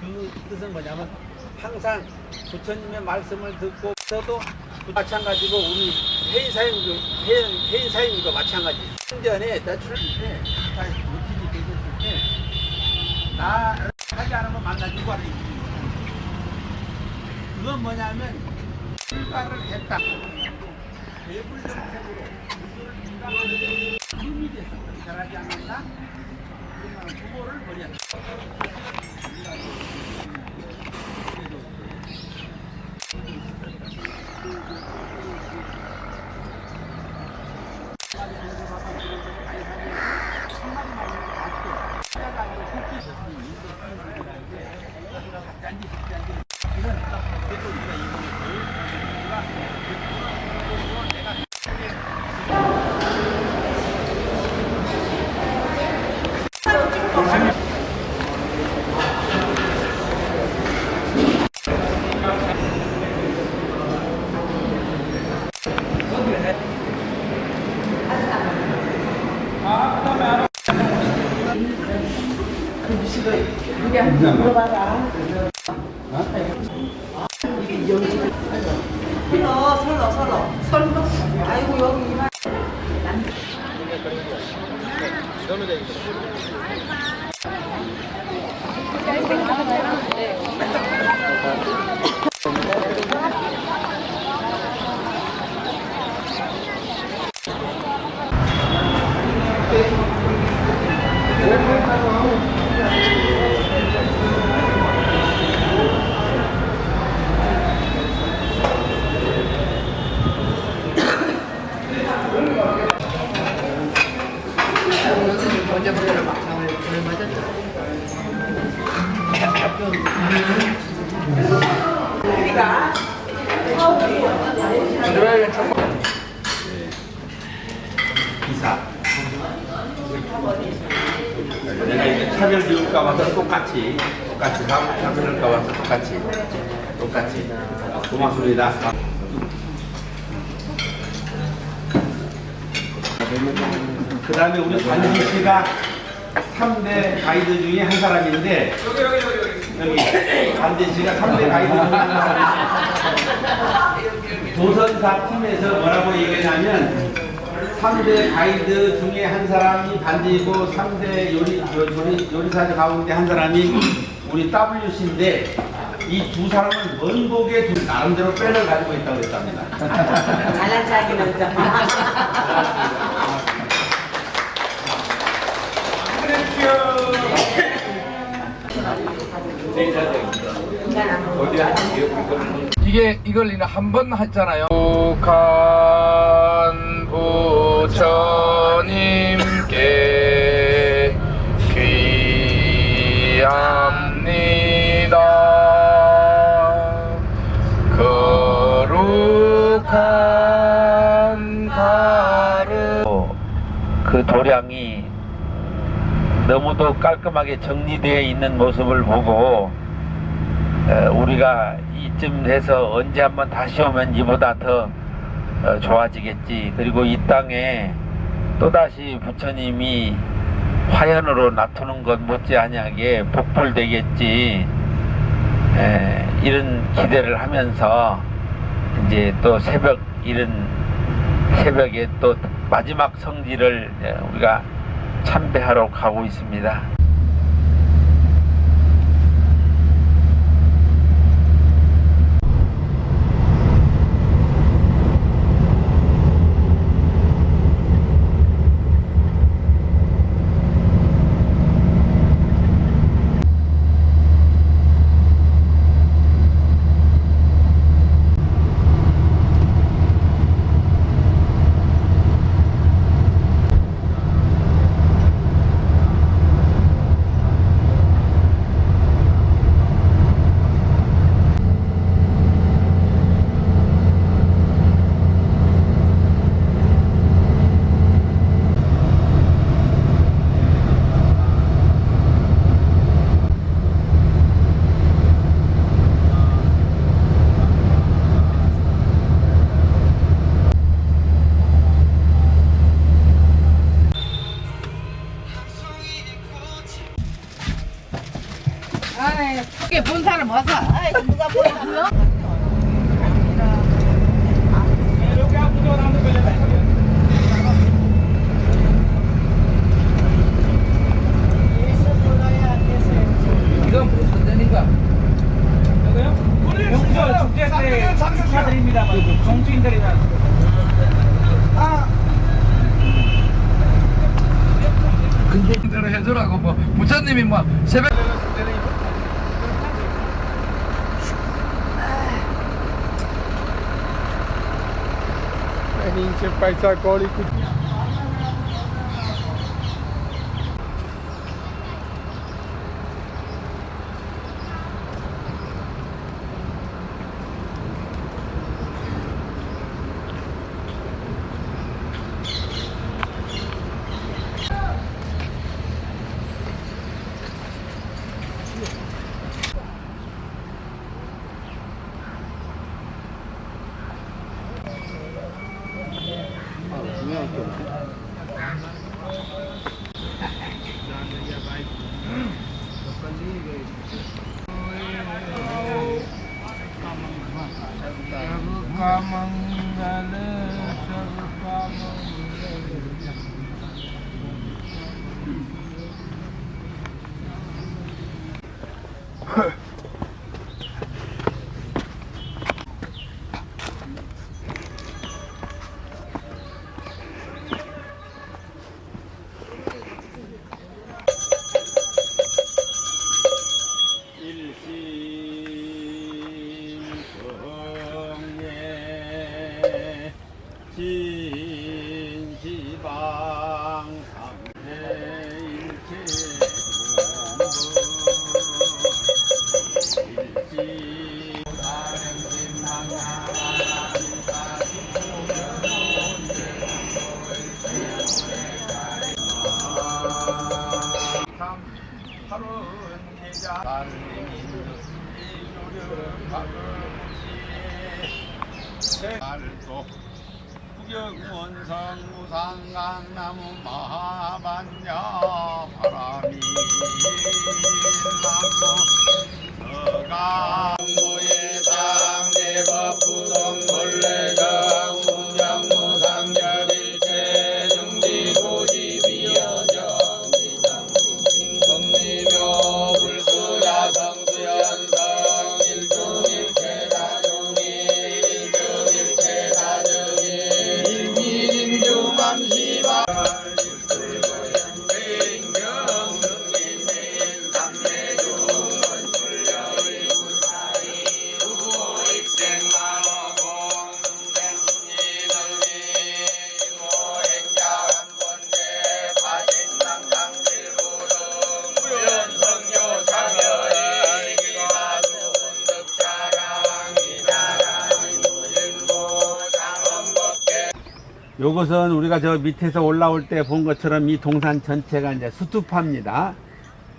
그 뜻은 뭐냐면 항상 부처님의 말씀을 듣고 저도 마찬가지고 우리 회의사님도 회의, 회의사님도 마찬가지. 신전에 나 출근 때잘 모집이 되셨을 때나 하지 않으면 만나 누가 를 그건 뭐냐면 출가를 했다. 대불정책으로 이거를 힘이 돼서 잘하지 않았나? 부모를 버렸다. 설러 설러 설러 설러 아이고 여기 이만 기사. 내가 이제 차별 지을까 봐서 똑같이, 똑같이, 차별할까 봐서 똑같이, 똑같이. 고맙습니다. 그 다음에 우리 반지 씨가 3대 가이드 중에 한 사람인데, 여기, 반지 씨가 3대 가이드 중에 한 사람인데, 도선사 팀에서 뭐라고 얘기하냐면, 3대 가이드 중에 한 사람이 반지고 3대 요리, 요리, 요리사 가운데 한 사람이 우리 WC인데 이 두 사람은 원곡의 두 나름대로 뼈를 가지고 있다고 그랬답니다. 잘난 좀 이게 이걸 이제 한번 했잖아요. 북한 부처님께 귀합 너무도 깔끔하게 정리되어 있는 모습을 보고 어, 우리가 이쯤 돼서 언제 한번 다시 오면 이보다 더 어, 좋아지겠지. 그리고 이 땅에 또다시 부처님이 화연으로 나타는 것 못지않게 복불되겠지. 에, 이런 기대를 하면서 이제 또 새벽 이른 새벽에 또 마지막 성지를 에, 우리가 참배하러 가고 있습니다. 정치인들이나 아! 근데 대로 해주라고 뭐 부처님이 뭐 새벽 A gente faz agora 요것은 우리가 저 밑에서 올라올 때 본 것처럼 이 동산 전체가 이제 수투파입니다.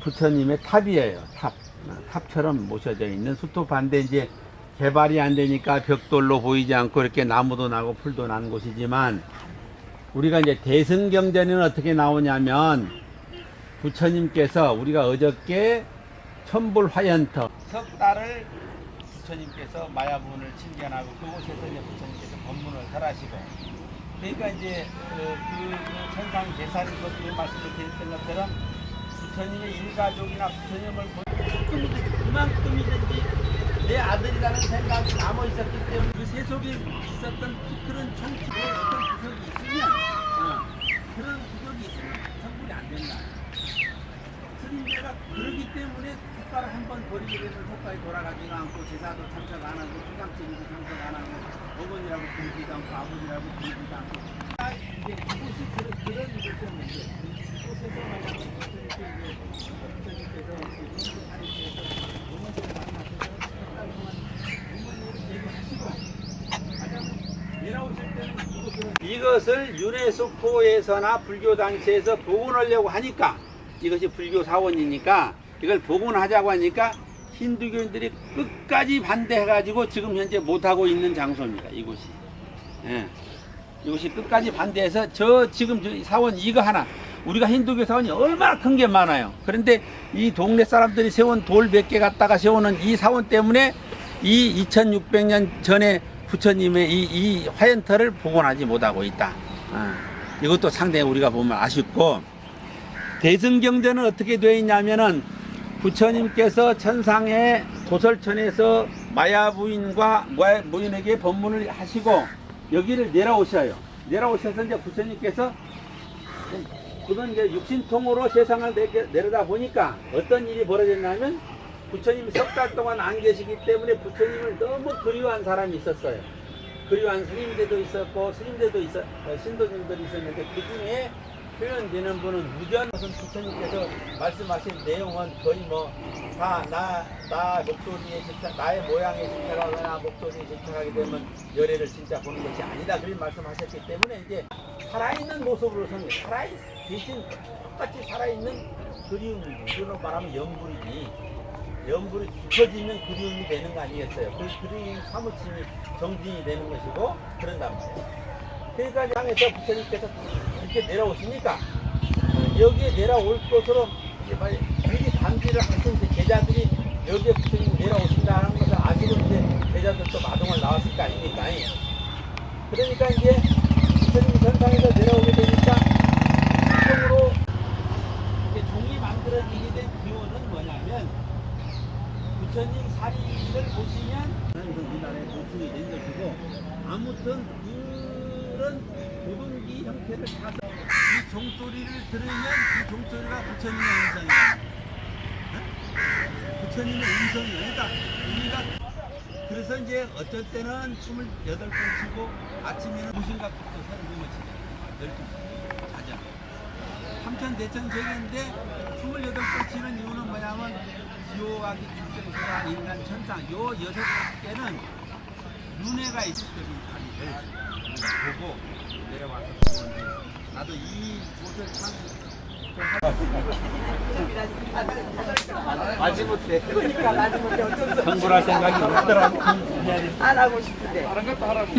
부처님의 탑이에요. 탑. 어, 탑처럼 모셔져 있는 수투파인데 이제 개발이 안 되니까 벽돌로 보이지 않고 이렇게 나무도 나고 풀도 난 곳이지만 우리가 이제 대승경전에는 어떻게 나오냐면 부처님께서 우리가 어저께 천불화연터 석 달을 부처님께서 마야문을 칭견하고 그곳에서 이제 부처님께서 법문을 설하시고 그러니까 이제 어, 그, 그 천상 제사를 것들을 말씀을 드렸던 것처럼 부처님의 일가족이나 부처님을 보- 그만큼이든지 내 아들이라는 생각이 남아 있었기 때문에 그 세속에 있었던 그런 정치의 어떤 구석이 있으면 어, 그런 구석이 있으면 성불이 안 된다. 스님제가 그러기 때문에 국가를 한 번 버리게 되면 국가에 돌아가지도 않고 제사도 참석 안 하고 수강책에도 참석 안 하고 어머니라고 부르지도 않고 아버지라고 부르지도 않고. 아, 이제 이곳이 그런 그런 이것이었는데 이곳에서 이것을 유네스코에서나 불교 단체에서 복원하려고 하니까 이것이 불교 사원이니까 이걸 복원하자고 하니까 힌두교인들이 끝까지 반대해가지고 지금 현재 못하고 있는 장소입니다. 이곳이. 예. 이것이 끝까지 반대해서 저 지금 저 사원 이거 하나 우리가 힌두교 사원이 얼마나 큰 게 많아요. 그런데 이 동네 사람들이 세운 돌 몇 개 갖다가 세우는 이 사원 때문에 이 2600년 전에 부처님의 이, 이 화연터를 복원하지 못하고 있다. 아, 이것도 상당히 우리가 보면 아쉽고 대승경전은 어떻게 되어 있냐면은 부처님께서 천상의 도설천에서 마야 부인과 마야 부인에게 법문을 하시고 여기를 내려오셔요. 내려오셔서 이제 부처님께서 그건 이제 육신통으로 세상을 내- 내려다 보니까 어떤 일이 벌어졌냐면 부처님이 석 달 동안 안 계시기 때문에 부처님을 너무 그리워한 사람이 있었어요. 그리워한 스님들도 있었고 스님들도 있었, 어, 신도님들이 있었는데 그 중에 표현되는 분은 무견 무슨 부처님께서 말씀하신 내용은 거의 뭐 다 나 나 목소리에 집착 나의 모양에 집착하거나 목소리에 집착하게 되면 열애를 진짜 보는 것이 아니다. 그런 말씀하셨기 때문에 이제 살아있는 모습으로서는 살아있 대신 똑같이 살아있는 그리움 이로 말하면 연불이지 연불이 깊어지면 그리움이 되는 거 아니겠어요? 그 그리움 사무침이 정진이 되는 것이고 그런단 말이에요. 그러니까 향에서 부처님께서 이렇게 내려오시니까 여기에 내려올 것으로 이제 말 미리 감지를 하신 그 제자들이 여기에 부처님 내려오신다는 것을 아시고 이제 제자들도 마동을 나왔을 거 아닙니까? 그러니까 이제 부처님 전상에서 내려오게 되니까 이제 종이 만들어지게 된 기원은 뭐냐면 부처님 사리를 보시면 우리나라의 보충이 된 것이고 아무튼 형태를 타서 이 종소리를 들으면 그 종소리가 부처님의 음성이다. 부처님의 음성이 아니다. 우리가 그래서 이제 어쩔 때는 28번 치고 아침에는 무신각부터 32번 치죠. 12시. 자자. 삼천 대천 세계인데 28번 치는 이유는 뭐냐면 지옥하기 축생소가 인간 천상 요 여섯 개는 눈에가 있을 때는 보고 내려와서 나도 이 곳을 참 마지 못해. 그러니까 마지막에 어쩔 수 청구할 생각이 없더라고. 안 하고 싶은데. 다른 것도 하라고.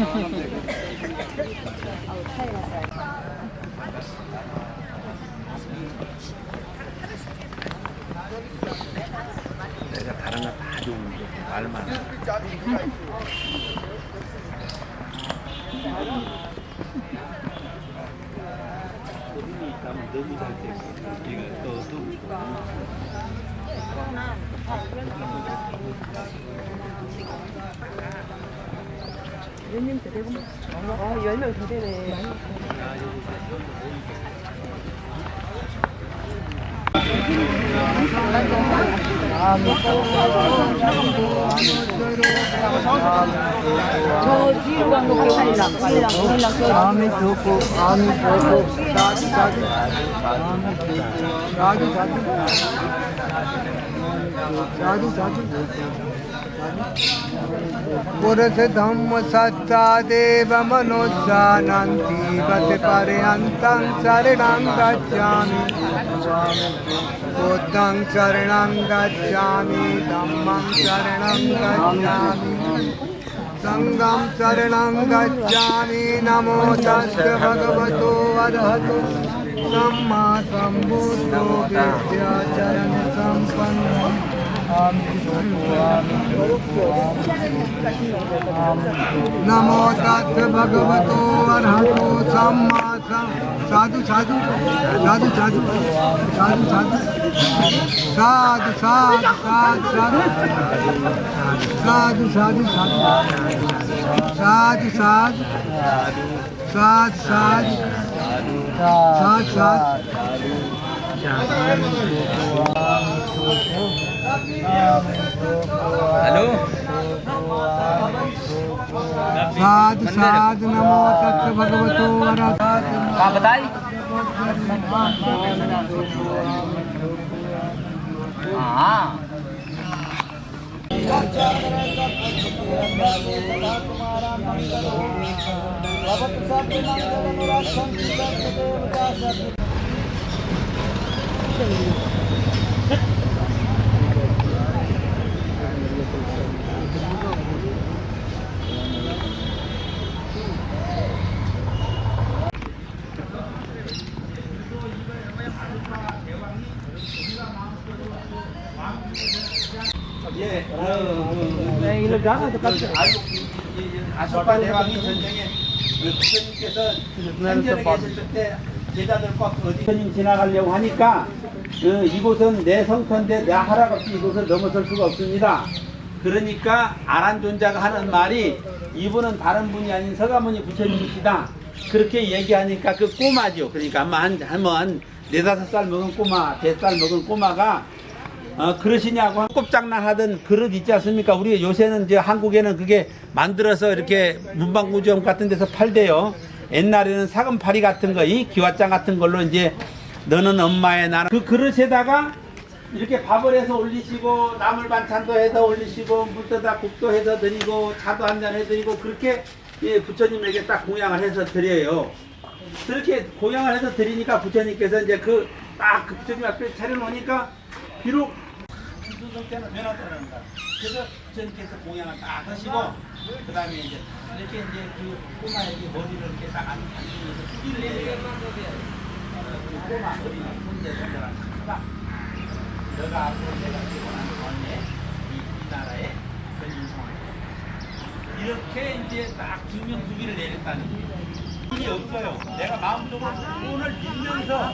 내가 다른 거 다 좋은데 말만 너무 잘돼 있어. 얘가 또 너무 좋아. 연님 대대고 아, 어, 열명더 되네. 아, 여기 저 뒤로 간거 팔랑 팔랑 팔랑 암이 좋고 암이 좋고 자주 자주 암이 좋고 자주 자주 자주 자주 सच्चा देव मनोजानन्ति गत पर्यन्तं शरणं गच्छामि। बुद्धं शरणं गच्छामि धम्मं शरणं गच्छामि। सङ्गं शरणं गच्छामि नमो तस्य भगवतो अर्हतु सम्मा सम्बुद्धो विद्याचरणसम्पन्नम् नमो तस् भगवतो अरहतो सम्मा सम् साधु साधु साधु साधु साधु साधु साधु साधु साधु साधु साधु साधु साधु साधु साधु साधु साधु साधु साधु Halo. Sadu sadu namo tat bhagavato arahato. Ka batai? Ah. 아소파 대왕이 전쟁에 그 부처님께서 생전에 계셨을 때 제자들 꽉 어디 부처님 지나가려고 하니까 그 이곳은 내 성터인데 내 하락 없이 이곳을 넘어설 수가 없습니다. 그러니까 아란존자가 하는 말이 이분은 다른 분이 아닌 서가모니 부처님이시다. 그렇게 얘기하니까 그 꼬마죠. 그러니까 아마 한, 한번 네다섯 살 먹은 꼬마, 댓살 먹은 꼬마가 어, 그러시냐고 꼽장난 하던 그릇 있지 않습니까? 우리 요새는 이제 한국에는 그게 만들어서 이렇게 문방구점 같은 데서 팔대요. 옛날에는 사금파리 같은 거, 이 기왓장 같은 걸로 이제 너는 엄마의 나는 그 그릇에다가 이렇게 밥을 해서 올리시고 나물 반찬도 해서 올리시고 물 떠다 국도 해서 드리고 차도 한 잔 해드리고 그렇게 예, 부처님에게 딱 공양을 해서 드려요. 그렇게 공양을 해서 드리니까 부처님께서 이제 그 딱그 부처님 앞에 차려놓으니까 비록 수수성 때는 거야. 그래서 부처님께서 공양을 딱 하시고 그 다음에 이제 이렇게 이제 그 꼬마에게 머리를 이렇게 딱 뿌리를 내려요. 어, 그 꼬마 머리는 손대 손대랑 딱 너가 앞으로 내가 원하는 원래 이, 이 나라의 전인성 이렇게 이제 딱 증명수기를 내렸다는 거예요. 돈이 없어요. 내가 마음속으로 돈을 빌면서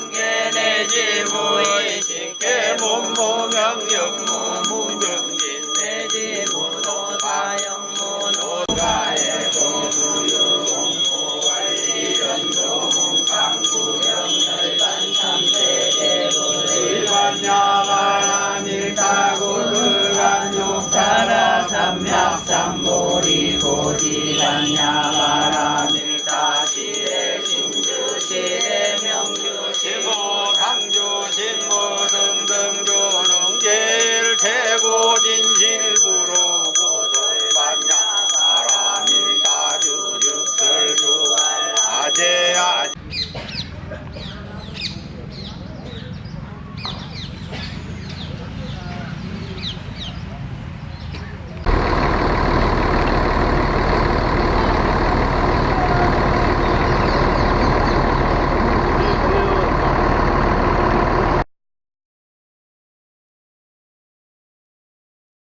명령